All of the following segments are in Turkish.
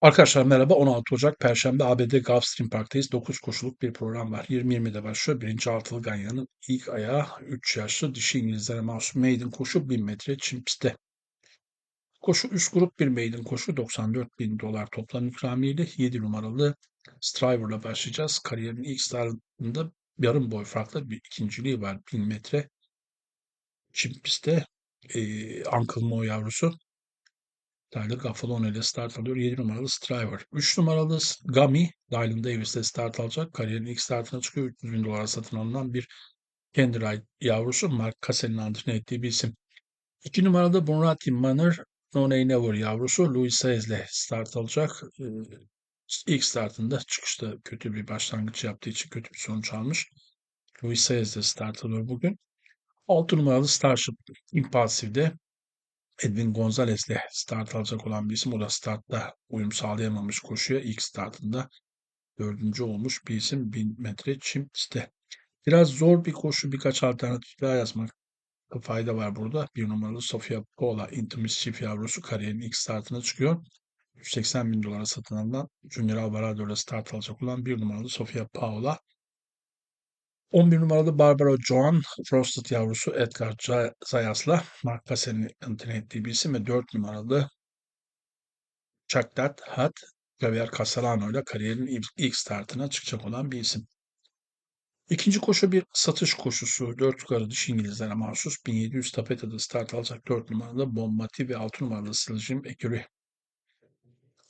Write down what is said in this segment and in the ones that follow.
Arkadaşlar merhaba. 16 Ocak Perşembe ABD Gulfstream Park'tayız. 9 koşuluk bir program var. 20.20'de başlıyor. Birinci altılı ganyanın ilk ayağı 3 yaşlı dişi İngilizlere mahsus maiden koşu 1000 metre çim pistte. Koşu üst grup bir maiden koşu 94 bin dolar toplam ikramiyeli 7 numaralı Striver'la başlayacağız. Kariyerin ilk startında yarım boy farklı bir ikinciliği var 1000 metre çim pistte. Ee, Uncle Mo yavrusu Tyler Gaffalone ile start alıyor. 7 numaralı Striver. 3 numaralı Gami, Dylan Davis ile start alacak. Kariyerin ilk startına çıkıyor. 300 bin dolara satın alınan bir kendi ride yavrusu. Mark Cassell'in antrenör ettiği bir isim. 2 numaralı Bunrati Manor, No Nay Never yavrusu. Louis Saez ile start alacak. Ee, ilk startında çıkışta kötü bir başlangıç yaptığı için kötü bir sonuç almış. Louis Saez ile start alıyor bugün. 6 numaralı Starship Impulsive'de Edwin Gonzalez'le start alacak olan bir isim. O da startta uyum sağlayamamış koşuya. ilk startında dördüncü olmuş bir isim. 1000 metre çim site. Biraz zor bir koşu. Birkaç alternatif daha yazmak fayda var burada. Bir numaralı Sofia Pola Intimis çift yavrusu kariyerin ilk startına çıkıyor. 180 bin dolara satın alınan Junior Alvarado ile start alacak olan bir numaralı Sofia Paola 11 numaralı Barbara Joan, Frosted yavrusu Edgar Zayas'la Mark Cassell'in antrenör ettiği bir isim ve 4 numaralı Chuck That Hat Javier Castellano ile kariyerin ilk, startına çıkacak olan bir isim. İkinci koşu bir satış koşusu. 4 yukarı dış İngilizlere mahsus 1700 tapetada start alacak 4 numaralı Bombati ve 6 numaralı Sılcım Ekürü.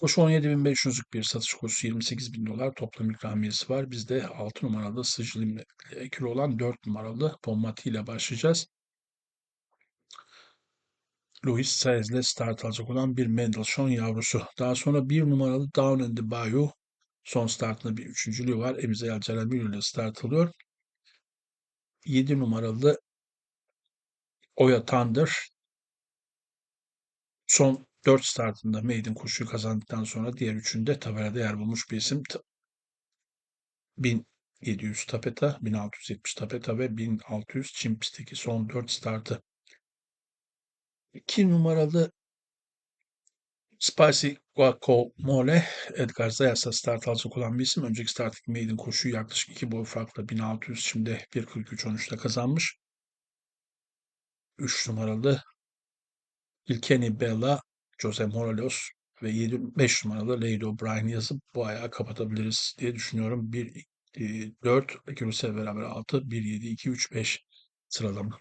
Koşu 17.500'lük bir satış koşusu 28 bin dolar toplam ikramiyesi var. Bizde 6 numaralı Sicil'in ekürü olan 4 numaralı Bombati ile başlayacağız. Louis Saez ile start alacak olan bir Mendelssohn yavrusu. Daha sonra 1 numaralı Down in the Bayou son startında bir üçüncülüğü var. Emizel Ceramil ile start alıyor. 7 numaralı Oya Thunder son 4 startında maiden koşuyu kazandıktan sonra diğer üçünde tabelada yer bulmuş bir isim. 1700 tapeta, 1670 tapeta ve 1600 çim pistteki son 4 startı. 2 numaralı Spicy Guacamole Edgar Zayas'a start alacak olan bir isim. Önceki starttaki maiden koşuyu yaklaşık 2 boy farkla 1600 şimdi 1.43-13'te kazanmış. 3 numaralı Ilkeni Bella Jose Morales ve 7, 5 numaralı Lady O'Brien yazıp bu ayağı kapatabiliriz diye düşünüyorum. 1, 2, 4, Ekürüs'e beraber 6, 1, 7, 2, 3, 5 sıralama.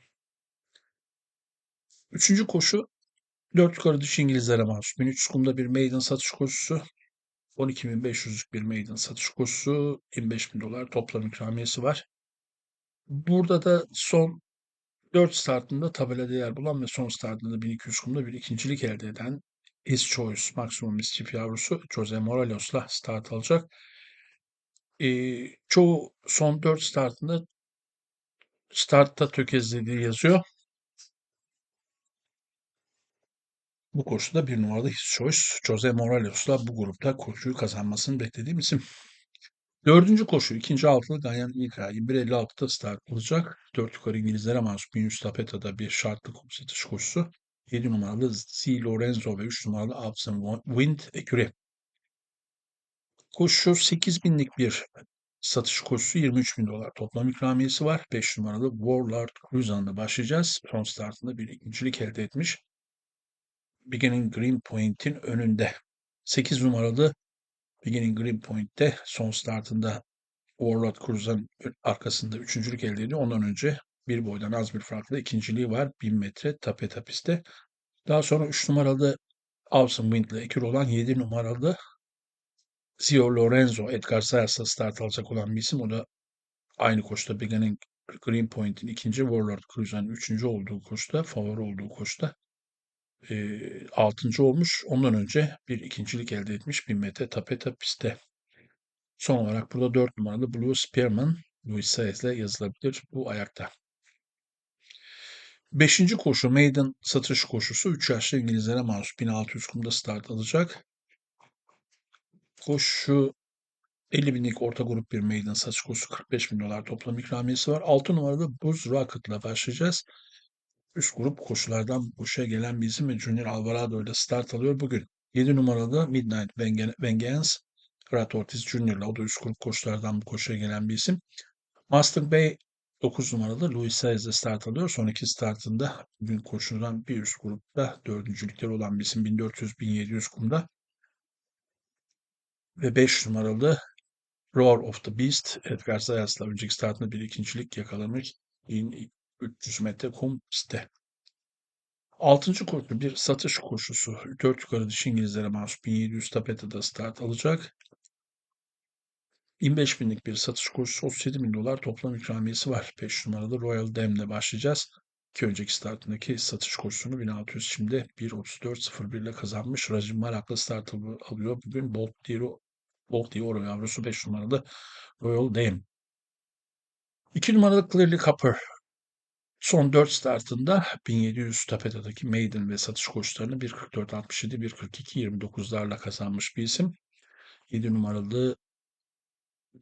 Üçüncü koşu 4 yukarı dış İngilizlere mahsus. 1300 kumda bir maiden satış koşusu. 12.500'lük bir maiden satış koşusu. 25.000 dolar toplam ikramiyesi var. Burada da son 4 startında tabelada yer bulan ve son startında 1200 kumda bir ikincilik elde eden His Choice maksimum çift yavrusu Jose Morales'la start alacak. Ee, çoğu son 4 startında startta tökezlediği yazıyor. Bu koşuda bir numaralı His Choice Jose Morales'la bu grupta koşuyu kazanmasını beklediğim isim. Dördüncü koşu ikinci altılı Ganyan ilk ayı 1.56'da start olacak. Dört yukarı İngilizlere mahsus 1100 tapeta'da bir şartlı satış koşusu. 7 numaralı Z Lorenzo ve 3 numaralı Absent Wind Eküre. Koşu 8000'lik bir satış koşusu 23 bin dolar toplam ikramiyesi var. 5 numaralı Warlord Cruzan'da başlayacağız. Son startında bir ikincilik elde etmiş. Beginning Green Point'in önünde. 8 numaralı Beginning Green Point'te son startında Warlord Cruz'un arkasında üçüncülük elde ediyor. Ondan önce bir boydan az bir farklı ikinciliği var. 1000 metre tape tapiste. Daha sonra 3 numaralı Awesome Wind'le ekür olan 7 numaralı Zio Lorenzo Edgar Sayas'la start alacak olan bir isim. O da aynı koşta Beginning Green Point'in ikinci Warlord Cruise'un üçüncü olduğu koşta, favori olduğu koşta e, altıncı olmuş. Ondan önce bir ikincilik elde etmiş 1000 metre tapeta pistte. Son olarak burada 4 numaralı Blue Spearman Luis Saez ile yazılabilir bu ayakta. Beşinci koşu Maiden satış koşusu 3 yaşlı İngilizlere mahsus 1600 kumda start alacak. Koşu 50 binlik orta grup bir Maiden satış koşusu 45 bin dolar toplam ikramiyesi var. 6 numaralı Buz Rocket ile başlayacağız. Üst grup koşulardan koşuya gelen bir isim ve Junior Alvarado ile start alıyor bugün. 7 numaralı Midnight Vengeance. Fırat Ortiz Jr.'la o da üst grup koşulardan bu koşuya gelen bir isim. Master Bey 9 numaralı Luis Saez'de start alıyor. Son iki startında bugün koşulan bir üst grupta dördüncülükleri olan bir isim 1400-1700 kumda. Ve 5 numaralı Roar of the Beast Edgar Zayas'la önceki startında bir ikincilik yakalamış. 1300 metre kum pistte. Altıncı koşu bir satış koşusu. Dört yukarı dişi İngilizlere mahsus 1700 tapetede start alacak. 25 binlik bir satış koşusu 37 bin dolar toplam ikramiyesi var. 5 numaralı Royal Dam'le başlayacağız. İki önceki startındaki satış koşusunu 1600 şimdi 1.34.01 ile kazanmış. Rajim Malak'la start alıyor. Bugün Bolt Diro Bolt Dioro yavrusu 5 numaralı Royal Dame. 2 numaralı Clearly Copper Son 4 startında 1700 tapetadaki maiden ve satış koşularını 1.44.67, 1.42.29'larla kazanmış bir isim. 7 numaralı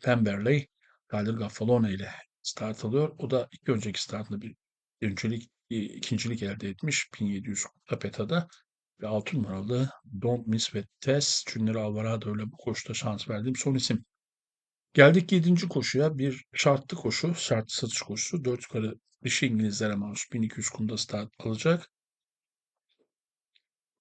Pemberley, Tyler Gaffalone ile start alıyor. O da iki önceki startında bir öncelik, ikincilik elde etmiş 1700 tapetada. Ve 6 numaralı Don't Miss ve Tess, Junior Alvarado ile bu koşuda şans verdiğim son isim. Geldik 7. koşuya. Bir şartlı koşu, şartlı satış koşusu. 4 yukarı dişi İngilizlere mahsus 1200 kumda start alacak.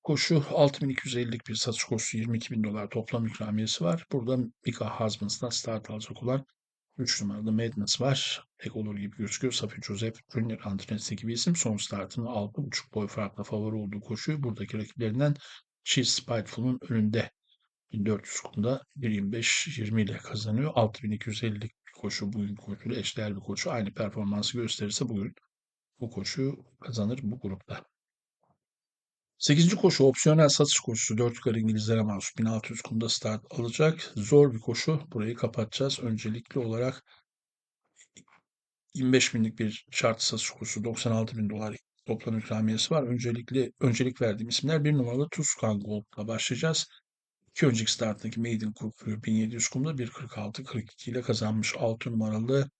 Koşu 6250'lik bir satış koşusu 22 bin dolar toplam ikramiyesi var. Burada Mika Husbands'dan start alacak olan 3 numaralı Madness var. Tek olur gibi gözüküyor. Safi Joseph Junior antrenörü gibi isim. Son startının 6.5 boy farkla favori olduğu koşuyu buradaki rakiplerinden Cheese Spiteful'un önünde 1400 kumda 1.25-20 ile kazanıyor. 6250'lik bir koşu bugün koşuyla eşdeğer bir koşu. Aynı performansı gösterirse bugün bu koşu kazanır bu grupta. 8. koşu opsiyonel satış koşusu. 4 yukarı İngilizlere mahsus 1600 kumda start alacak. Zor bir koşu. Burayı kapatacağız. Öncelikli olarak 25 binlik bir şart satış koşusu 96 bin dolar toplam ikramiyesi var. Öncelikli öncelik verdiğim isimler bir numaralı Tuscan Gold'la başlayacağız. İki önceki starttaki Maiden Kurkuyu 1700 kumda 1.46-42 ile kazanmış 6 numaralı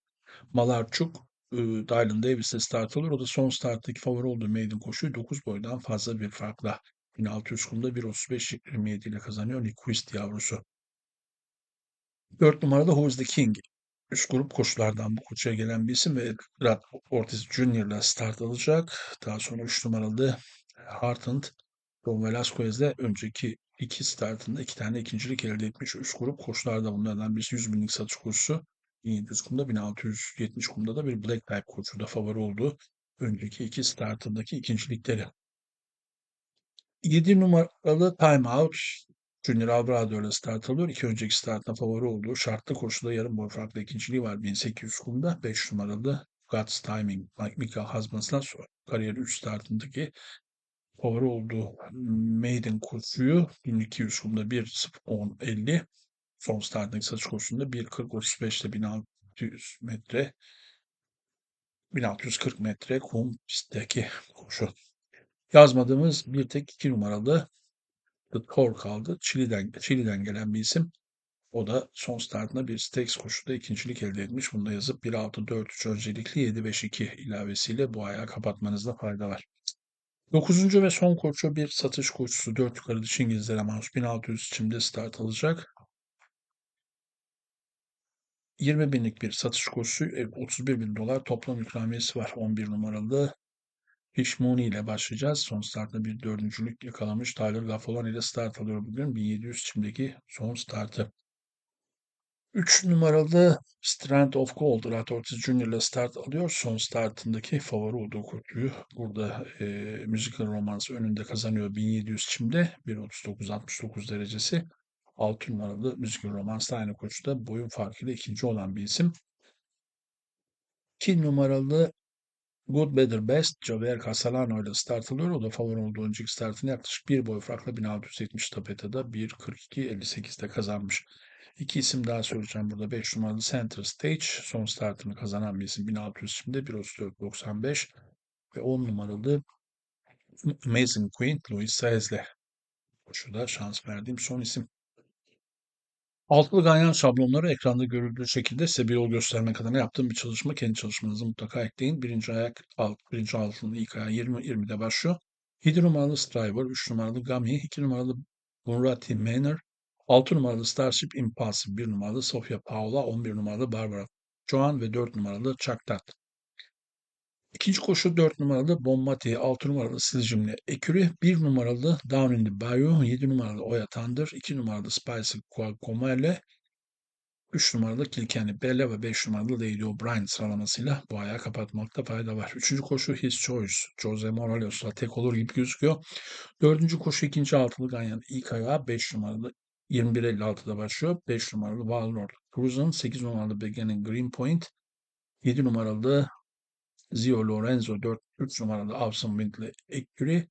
Malarçuk e, Dylan Davis'e start alır. O da son starttaki favori olduğu maiden koşuyu 9 boydan fazla bir farkla 1600 kumda 1.35-27 ile kazanıyor. Nyquist yavrusu. 4 numarada Who's the King. Üst grup koşulardan bu koşuya gelen bir isim ve Brad Ortiz Jr. start alacak. Daha sonra 3 numaralı Hartland Don Velasquez'de önceki iki startında iki tane ikincilik elde etmiş. Üst grup koşularda bunlardan birisi 100 binlik satış koşusu. 1700 kumda 1670 kumda da bir Black Type koçu da favori oldu. Önceki iki startındaki ikincilikleri. 7 numaralı Time Out Junior Alvarado ile start alıyor. İki önceki startına favori olduğu şartlı koşuda yarım boy farklı ikinciliği var 1800 kumda. 5 numaralı God's Timing Mika Husbands'la sonra kariyer 3 startındaki favori olduğu Maiden koşuyu 1200 kumda 1.10.50 son startındaki satış koşusunda 1.40-35 ile 1600 metre 1640 metre kum pistteki koşu. Yazmadığımız bir tek iki numaralı The Tor kaldı. Çili'den, Çili'den gelen bir isim. O da son startında bir Stakes koşuda ikincilik elde etmiş. Bunu da yazıp 1.6-4-3 öncelikli 7-5-2 ilavesiyle bu ayağı kapatmanızda fayda var. Dokuzuncu ve son koşu bir satış koşusu. Dört yukarı dış İngilizlere mahsus 1600 içimde start alacak. 20 binlik bir satış koşusu, 31 bin dolar toplam ikramiyesi var. 11 numaralı Hishmoni ile başlayacağız. Son startta bir dördüncülük yakalamış. Tyler Gaffolan ile start alıyor bugün. 1700 çimdeki son startı. 3 numaralı Strand of Gold Rat Ortiz Jr. ile start alıyor. Son startındaki favori olduğu koşuyu burada e, Musical Romance önünde kazanıyor 1700 çimde 1.39-69 derecesi. 6 numaralı Musical Romance aynı koşuda boyun farkıyla ikinci olan bir isim. 2 numaralı Good Better Best Javier Castellano ile start alıyor. O da favori olduğu önceki startını yaklaşık bir boy farkla 1670 tapetada 1.42.58'de kazanmış. İki isim daha söyleyeceğim burada. 5 numaralı Center Stage son startını kazanan bir isim 1600 şimdi 1.34.95 ve 10 numaralı Amazing Queen Louis Saez'le koşuda şans verdiğim son isim. Altılı ganyan şablonları ekranda görüldüğü şekilde size bir yol göstermek adına yaptığım bir çalışma. Kendi çalışmanızı mutlaka ekleyin. Birinci ayak, alt, birinci altının ilk ayağı 20, 20'de başlıyor. 7 numaralı Striver, 3 numaralı Gami, 2 numaralı Murati Manor, 6 numaralı Starship Impulsive, 1 numaralı Sofia Paula, 11 numaralı Barbara Joan ve 4 numaralı Chuck Tat. İkinci koşu 4 numaralı Bombati, 6 numaralı Siljimli Ekürü, 1 numaralı Down in the Bayou, 7 numaralı Oya Thunder, 2 numaralı Spicy Komele, 3 numaralı Kilkenny Bella ve 5 numaralı Lady O'Brien sıralamasıyla bu ayağı kapatmakta fayda var. Üçüncü koşu His Choice. Jose Morales'la tek olur gibi gözüküyor. Dördüncü koşu ikinci altılı Ganyan ilk ayağı 5 numaralı 21.56'da başlıyor. 5 numaralı Walnut Cruzen, 8 numaralı Beginning Green Point, 7 numaralı Zio Lorenzo, 4, 3 numaralı Awesome Wind'le Ekgüri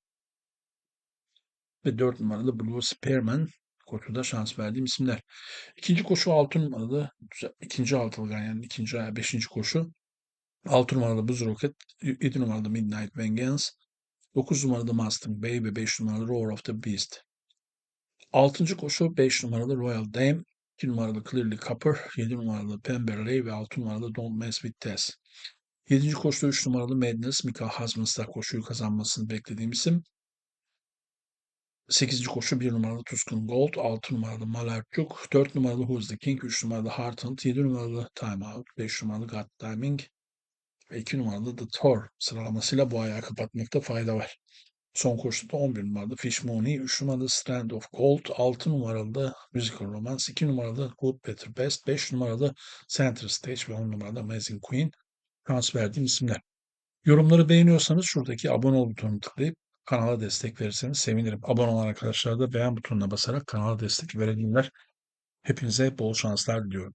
ve 4 numaralı Blue Spearman koşuda şans verdiğim isimler. İkinci koşu 6 numaralı, ikinci altılı yani ikinci ayağı 5. koşu. 6 numaralı Buz Rocket, 7 numaralı Midnight Vengeance, 9 numaralı Mustang ve 5 numaralı Roar of the Beast. 6. koşu 5 numaralı Royal Dame, 2 numaralı Clearly Copper, 7 numaralı Pemberley ve 6 numaralı Don't Mess With Tess. 7. koşuda 3 numaralı Madness, Mika Hazmens'la koşuyu kazanmasını beklediğim isim. 8. koşu 1 numaralı Tuskun Gold, 6 numaralı Malarçuk, 4 numaralı Who's the King, 3 numaralı Heartland, 7 numaralı Time Out, 5 numaralı God Timing ve 2 numaralı The Thor sıralamasıyla bu ayağı kapatmakta fayda var. Son koşuda 11 numaralı Fish Money, 3 numaralı Strand of Gold, 6 numaralı Musical Romance, 2 numaralı Good Better Best, 5 numaralı Center Stage ve 10 numaralı Amazing Queen şans verdiğim isimler. Yorumları beğeniyorsanız şuradaki abone ol butonunu tıklayıp kanala destek verirseniz sevinirim. Abone olan arkadaşlar da beğen butonuna basarak kanala destek verebilirler. Hepinize bol şanslar diliyorum.